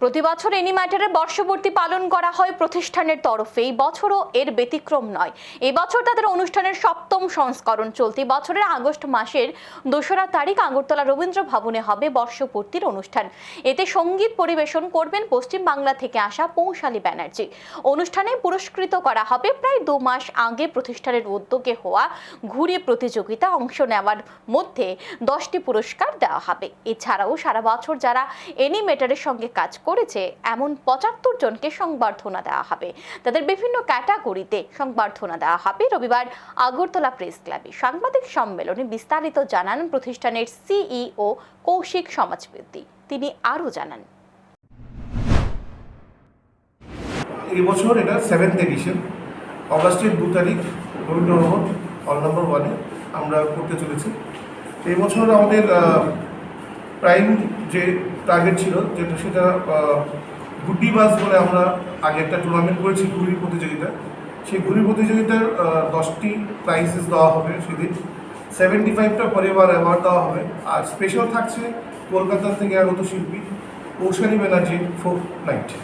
প্রতি বছর এনিম্যাটারের বর্ষপূর্তি পালন করা হয় প্রতিষ্ঠানের তরফে। এই বছরও এর ব্যতিক্রম নয়। এই বছর তাদের অনুষ্ঠানের সপ্তম সংস্করণ চলতি বছরের আগস্ট মাসের দোসরা তারিখ আগরতলা রবীন্দ্র ভবনে হবে বর্ষপূর্তির অনুষ্ঠান। এতে সংগীত পরিবেশন করবেন পশ্চিম বাংলা থেকে আসা পৌশালী ব্যানার্জি। অনুষ্ঠানে পুরস্কৃত করা হবে প্রায় দু মাস আগে প্রতিষ্ঠানের উদ্যোগে হওয়া ঘুরে প্রতিযোগিতা অংশ নেওয়ার মধ্যে দশটি পুরস্কার দেওয়া হবে। এছাড়াও সারা বছর যারা এনিমেটারের সঙ্গে কাজ করেছে, এমন পঁচাত্তর জনকে সংবর্ধনা দেওয়া হবে। তাদের বিভিন্ন ক্যাটাগরিতে সংবর্ধনা দেওয়া হবে। রবিবার আগরতলা প্রেস ক্লাবে সাংবাদিক সম্মেলনে বিস্তারিত জানান প্রতিষ্ঠানের সিইও কৌশিক সমাজবৃদ্ধি তিনি আরও জানান। এই বছর এটা সেভেন্থ এডিশন অগাস্টের দু তারিখ রবীন্দ্র ভবন হল নম্বর ওয়ানে আমরা করতে চলেছি। এই বছর আমাদের প্রাইম যে টার্গেট ছিল, যেটা সেটা গুড্ডি বাস বলে আমরা আগে একটা টুর্নামেন্ট করেছি ঘুড়ির প্রতিযোগিতা সেই ঘুড়ি প্রতিযোগিতার দশটি প্রাইজেস দেওয়া হবে সেদিন। সেভেন্টি ফাইভটা পরিবার অ্যাওয়ার্ড দেওয়া হবে। আর স্পেশাল থাকছে কলকাতা থেকে আগত শিল্পী কৌশলী ব্যানার্জি ফোক নাইট